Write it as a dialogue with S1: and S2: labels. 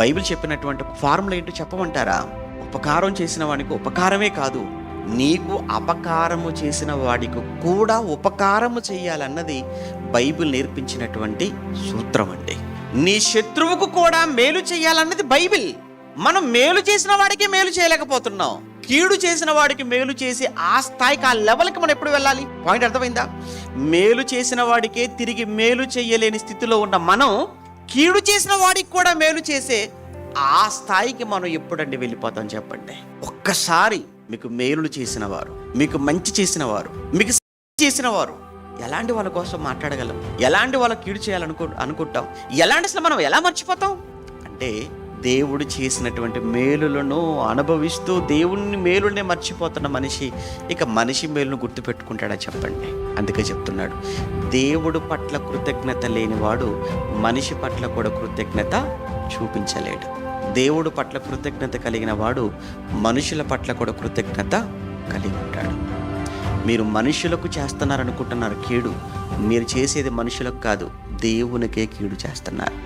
S1: Bible చెప్పినటువంటి formula ఏంటో చెప్పమంటారా? ఉపకారం చేసిన వాడికి ఉపకారమే కాదు నీకు అపకారము చేసిన వాడికి కూడా ఉపకారము చేయాలన్నది బైబిల్ నేర్పించినటువంటి సూత్రం అండి. నీ శత్రువుకు కూడా మేలు చేయాలన్నది బైబిల్. మనం మేలు చేసిన వాడికి మేలు చేయలేకపోతున్నాం. కీడు చేసిన వాడికి మేలు చేసి ఆ స్థాయికి ఆ లెవెల్కి మనం ఎప్పుడు వెళ్ళాలి? పాయింట్ అర్థమైందా? మేలు చేసిన వాడికే తిరిగి మేలు చేయలేని స్థితిలో ఉన్న మనం కీడు చేసిన వాడికి కూడా మేలు చేసే ఆ స్థాయికి మనం ఎప్పుడండి వెళ్ళిపోతాం చెప్పండి? ఒక్కసారి మీకు మేలులు చేసిన వారు మీకు మంచి చేసిన వారు మీకు చేసిన వారు ఎలాంటి వాళ్ళ కోసం మాట్లాడగలం? ఎలాంటి వాళ్ళ కీడు చేయాలనుకో అనుకుంటాం? ఎలాంటి అసలు మనం ఎలా మర్చిపోతాం? అంటే దేవుడు చేసినటువంటి మేలులను అనుభవిస్తూ దేవుణ్ణి మేలునే మర్చిపోతున్న మనిషి ఇక మనిషి మేలును గుర్తుపెట్టుకుంటాడా చెప్పండి. అందుకే చెప్తున్నాడు. దేవుడు పట్ల కృతజ్ఞత లేనివాడు మనిషి పట్ల కూడా కృతజ్ఞత చూపించలేడు. దేవుడు పట్ల కృతజ్ఞత కలిగిన వాడు మనుషుల పట్ల కూడా కృతజ్ఞత కలిగి ఉంటాడు. మీరు మనుషులకు చేస్తున్నారనుకుంటున్నారు కీడు. మీరు చేసేది మనుషులకు కాదు దేవునికే కీడు చేస్తున్నారు.